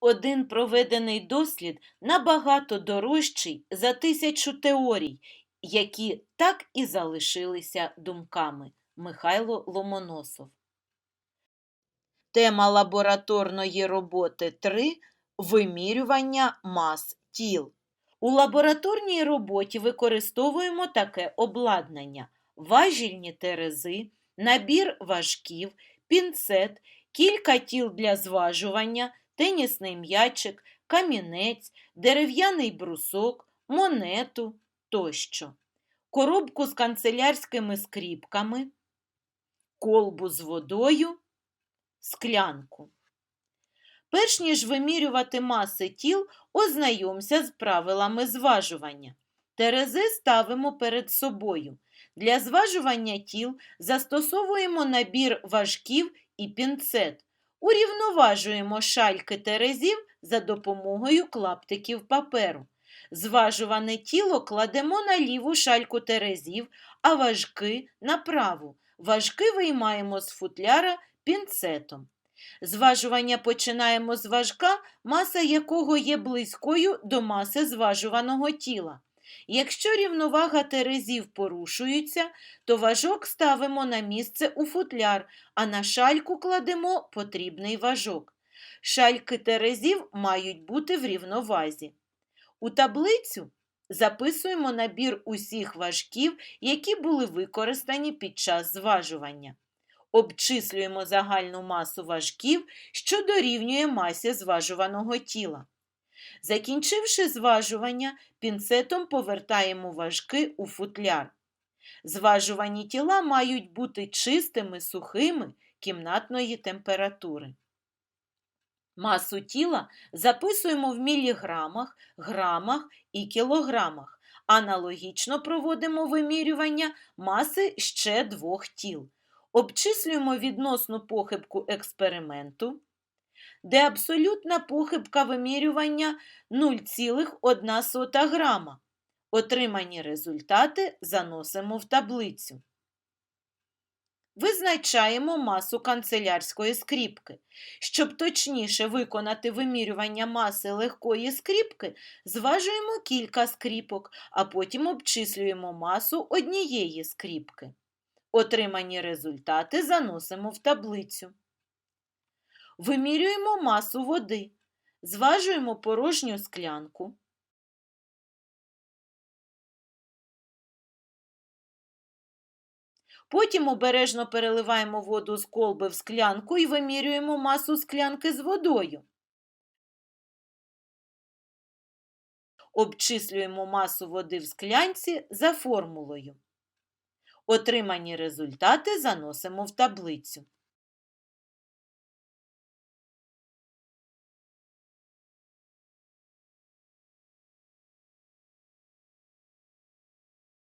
Один проведений дослід набагато дорожчий за тисячу теорій, які так і залишилися думками. Михайло Ломоносов. Тема лабораторної роботи 3. Вимірювання мас тіл. У лабораторній роботі використовуємо таке обладнання: важільні терези, набір важків, пінцет, кілька тіл для зважування, тенісний м'ячик, камінець, дерев'яний брусок, монету тощо, коробку з канцелярськими скріпками, колбу з водою, склянку. Перш ніж вимірювати маси тіл, ознайомся з правилами зважування. Терези ставимо перед собою. Для зважування тіл застосовуємо набір важків і пінцет. Урівноважуємо шальки терезів за допомогою клаптиків паперу. Зважуване тіло кладемо на ліву шальку терезів, а важки на праву. Важки виймаємо з футляра пінцетом. Зважування починаємо з важка, маса якого є близькою до маси зважуваного тіла. Якщо рівновага терезів порушується, то важок ставимо на місце у футляр, а на шальку кладемо потрібний важок. Шальки терезів мають бути в рівновазі. У таблицю записуємо набір усіх важків, які були використані під час зважування. Обчислюємо загальну масу важків, що дорівнює масі зважуваного тіла. Закінчивши зважування, пінцетом повертаємо важки у футляр. Зважувані тіла мають бути чистими, сухими кімнатної температури. Масу тіла записуємо в міліграмах, грамах і кілограмах. Аналогічно проводимо вимірювання маси ще двох тіл. Обчислюємо відносну похибку експерименту, де абсолютна похибка вимірювання 0,1 грама. Отримані результати заносимо в таблицю. Визначаємо масу канцелярської скріпки. Щоб точніше виконати вимірювання маси легкої скріпки, зважуємо кілька скріпок, а потім обчислюємо масу однієї скріпки. Отримані результати заносимо в таблицю. Вимірюємо масу води. Зважуємо порожню склянку. Потім обережно переливаємо воду з колби в склянку і вимірюємо масу склянки з водою. Обчислюємо масу води в склянці за формулою. Отримані результати заносимо в таблицю.